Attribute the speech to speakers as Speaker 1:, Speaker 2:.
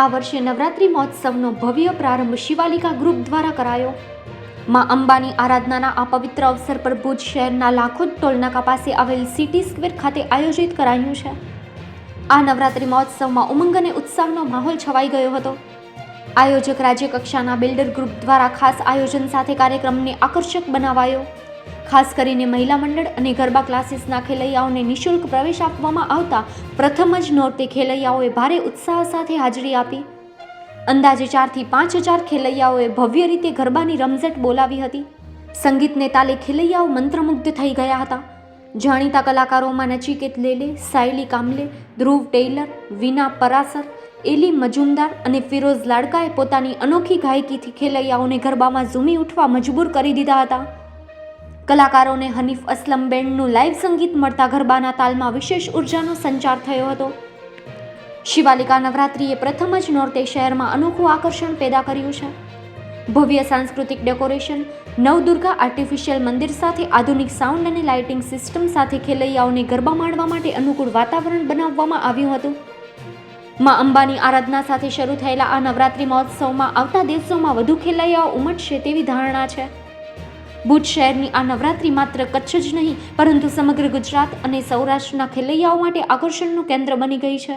Speaker 1: આ વર્ષે નવરાત્રિ મહોત્સવનો ભવ્ય પ્રારંભ શિવાલિકા ગ્રુપ દ્વારા કરાયો. માં અંબાની આરાધનાના આ પવિત્ર અવસર પર ભુજ શહેરના લાખોદ ટોલનાકા પાસે આવેલ સિટી સ્ક્વેર ખાતે આયોજિત કરાયું છે. આ નવરાત્રિ મહોત્સવમાં ઉમંગ અને ઉત્સાહનો માહોલ છવાઈ ગયો હતો. આયોજક રાજ્ય કક્ષાના બિલ્ડર ગ્રુપ દ્વારા ખાસ આયોજન સાથે કાર્યક્રમને આકર્ષક બનાવાયો. ખાસ કરીને મહિલા મંડળ અને ગરબા ક્લાસીસના ખેલૈયાઓને નિઃશુલ્ક પ્રવેશ આપવામાં આવતા પ્રથમ જ નોરતે ખેલૈયાઓએ ભારે ઉત્સાહ સાથે હાજરી આપી. અંદાજે ચારથી પાંચ હજાર ખેલૈયાઓએ ભવ્ય રીતે ગરબાની રમઝટ બોલાવી હતી. સંગીતને તાલે ખેલૈયાઓ મંત્રમુગ્ધ થઈ ગયા હતા. જાણીતા કલાકારોમાં નચિકેત લેલે, સાયલી કામલે, ધ્રુવ ટેલર, વિના પરાસર, એલી મજુમદાર અને ફિરોઝ લાડકાએ પોતાની અનોખી ગાયકીથી ખેલૈયાઓને ગરબામાં ઝૂમી ઉઠવા મજબૂર કરી દીધા હતા. કલાકારોને હનીફ અસલમ બેન્ડનું લાઈવ સંગીત મળતા ગરબાના તાલમાં વિશેષ ઉર્જાનો સંચાર થયો હતો. શિવાલિકા નવરાત્રિએ પ્રથમ જ નોર્તે શહેરમાં અનોખું આકર્ષણ પેદા કર્યું છે. ભવ્ય સાંસ્કૃતિક ડેકોરેશન નવદુર્ગા આર્ટિફિશિયલ મંદિર સાથે આધુનિક સાઉન્ડ અને લાઇટિંગ સિસ્ટમ સાથે ખેલૈયાઓને ગરબા માણવા માટે અનુકૂળ વાતાવરણ બનાવવામાં આવ્યું હતું. માં અંબાની આરાધના સાથે શરૂ થયેલા આ નવરાત્રિ મહોત્સવમાં આવતા દિવસોમાં વધુ ખેલૈયાઓ ઉમટશે તેવી ધારણા છે. ભુજ શહેરની આ નવરાત્રી માત્ર કચ્છ જ નહીં, પરંતુ સમગ્ર ગુજરાત અને સૌરાષ્ટ્રના ખેલૈયાઓ માટે આકર્ષણનું કેન્દ્ર બની ગઈ છે.